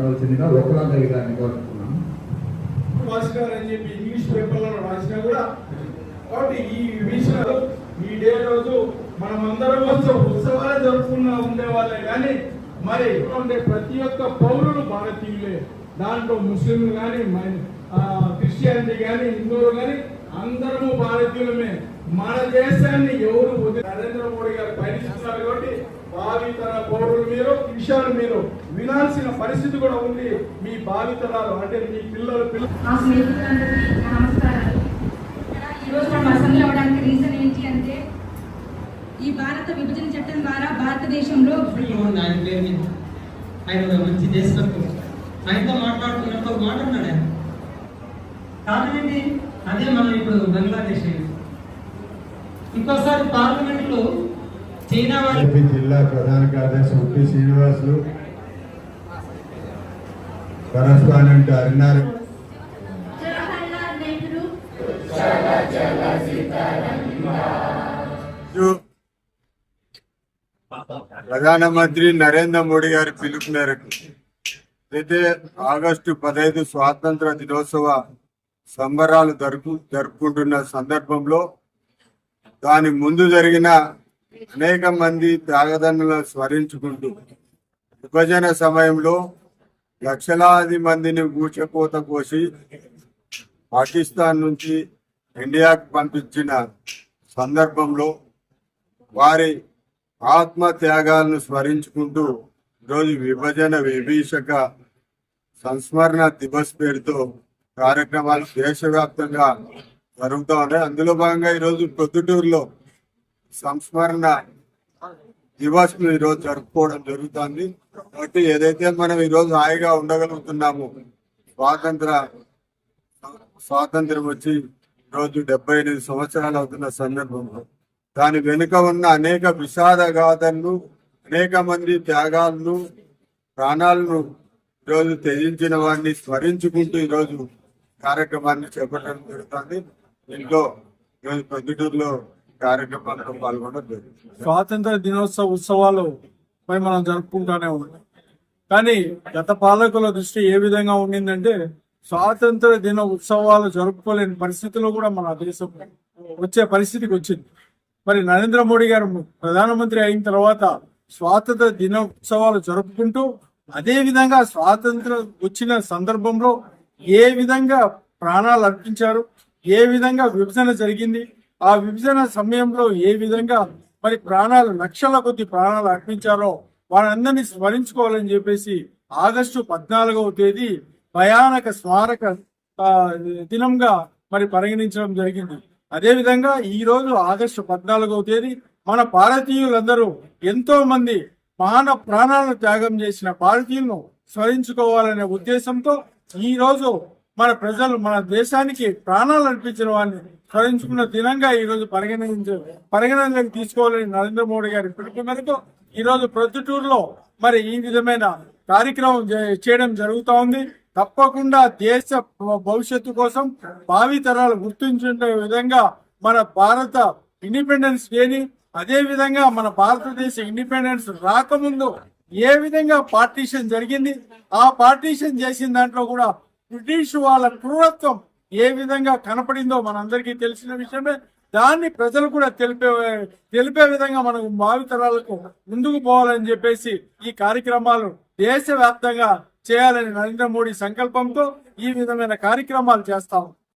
మాట్లాడవలసిందిగా లోకలాంధ్రి గారిని కోరుతున్నాను రాసినారు అని చెప్పి ఇంగ్లీష్ పేపర్లలో రాసినా కూడా కాబట్టి ఈ విషయంలో ఈ డే రోజు మనమందరం అందరం ఉత్సవాలు జరుపుకున్నా ఉండేవాళ్ళే కానీ మరి ఉండే ప్రతి ఒక్క పౌరులు భారతీయులే. దాంట్లో ముస్లింలు కానీ క్రిస్టియానిటీ కానీ హిందువులు కానీ అందరము భారతీయులమే. మన దేశాన్ని ఎవరు నరేంద్ర మోడీ గారు పయనిస్తున్నారు కాబట్టి భావితర విషయాలు మీరు వినాల్సిన పరిస్థితి కూడా ఉంది. మీ భావి తరాలు అంటే మీ పిల్లలు రీజన్ ఏంటి అంటే ఈ భారత విభజన చట్టం ద్వారా భారతదేశంలో ఉంది ఆయన పేరు మీద ఆయన ఒక మంచి దేశభక్తుడు ఆయనతో మాట్లాడుతున్నట్టు ఒక మాట అన్నాడు ఆయన. అదే మనం ఇప్పుడు బంగ్లాదేశ్. ఇంకోసారి పార్లమెంట్లో ఏపీ జిల్లా ప్రధాన కార్యదర్శి ఉట్టి శ్రీనివాసులు. కరస్పాండెంట్ నెహ్రూ ప్రధానమంత్రి నరేంద్ర మోడీ గారి పిలుపు మేరకు అయితే ఆగస్టు పదహైదు స్వాతంత్ర దినోత్సవ సంబరాలు జరుపు జరుపుకుంటున్న సందర్భంలో దాని ముందు జరిగిన అనేక మంది త్యాగదన్నులను స్మరించుకుంటూ విభజన సమయంలో లక్షలాది మందిని ఊచకోత కోసి పాకిస్తాన్ నుంచి ఇండియాకు పంపించిన సందర్భంలో వారి ఆత్మ త్యాగాలను స్మరించుకుంటూ ఈరోజు విభజన విభీషక సంస్మరణ దివస్ పేరుతో కార్యక్రమాలు దేశవ్యాప్తంగా జరుగుతూ ఉన్నాయి. అందులో భాగంగా ఈరోజు ప్రొద్దుటూరులో సంస్మరణ దివస్ ఈరోజు జరుపుకోవడం జరుగుతుంది. కాబట్టి ఏదైతే మనం ఈరోజు హాయిగా ఉండగలుగుతున్నామో స్వాతంత్ర స్వాతంత్రం వచ్చి రోజు డెబ్బై ఎనిమిది సంవత్సరాలు అవుతున్న సందర్భంలో దాని వెనుక ఉన్న అనేక విషాద గాథలను అనేక మంది త్యాగాలను ప్రాణాలను ఈరోజు త్యజించిన వారిని స్మరించుకుంటూ ఈరోజు కార్యక్రమాన్ని చేపట్టడం జరుగుతుంది. దీంట్లో ఈరోజు పొద్దుటూరులో కార్యక్రమాల్లో పాల్గొనడం స్వాతంత్ర దినోత్సవ ఉత్సవాలు పై మనం జరుపుకుంటానే ఉన్నాం. కానీ గత పాలకుల దృష్టి ఏ విధంగా ఉండిందంటే స్వాతంత్ర దిన ఉత్సవాలు జరుపుకోలేని పరిస్థితిలో కూడా మన దేశం వచ్చే పరిస్థితికి వచ్చింది. మరి నరేంద్ర మోడీ గారు ప్రధానమంత్రి అయిన తర్వాత స్వాతంత్ర దిన ఉత్సవాలు జరుపుకుంటూ అదే విధంగా స్వాతంత్రం వచ్చిన సందర్భంలో ఏ విధంగా ప్రాణాలు అర్పించారు ఏ విధంగా విభజన జరిగింది ఆ విభజన సమయంలో ఏ విధంగా మరి ప్రాణాలు లక్షల కొద్ది ప్రాణాలు అర్పించారో వారందరినీ స్మరించుకోవాలని చెప్పేసి ఆగస్టు పద్నాలుగవ తేదీ భయానక స్మారక దినంగా మరి పరిగణించడం జరిగింది. అదేవిధంగా ఈ రోజు ఆగస్టు పద్నాలుగవ తేదీ మన భారతీయులందరూ ఎంతో మంది మాన ప్రాణాలను త్యాగం చేసిన భారతీయులను స్మరించుకోవాలనే ఉద్దేశంతో ఈ రోజు మన ప్రజలు మన దేశానికి ప్రాణాలు అర్పించిన వారిని స్మరించుకున్న దినంగా ఈ రోజు పరిగణించ పరిగణనలోకి తీసుకోవాలని నరేంద్ర మోడీ గారి పిలుపు మేరకు ఈ రోజు ప్రొద్దుటూరులో మరి ఈ విధమైన కార్యక్రమం చేయడం జరుగుతూ ఉంది. తప్పకుండా దేశ భవిష్యత్తు కోసం భావి తరాలు గుర్తించుకునే విధంగా మన భారత ఇండిపెండెన్స్ డేని అదే విధంగా మన భారతదేశ ఇండిపెండెన్స్ రాకముందు ఏ విధంగా పార్టీషన్ జరిగింది ఆ పార్టీషన్ చేసిన దాంట్లో కూడా బ్రిటిష్ వాళ్ళ క్రూరత్వం ఏ విధంగా కనపడిందో మనందరికీ తెలిసిన విషయమే. దాన్ని ప్రజలు కూడా తెలిపే తెలిపే విధంగా మనం భావితరాలకు ముందుకు పోవాలని చెప్పేసి ఈ కార్యక్రమాలు దేశవ్యాప్తంగా చేయాలని నరేంద్ర మోడీ సంకల్పంతో ఈ విధమైన కార్యక్రమాలు చేస్తాము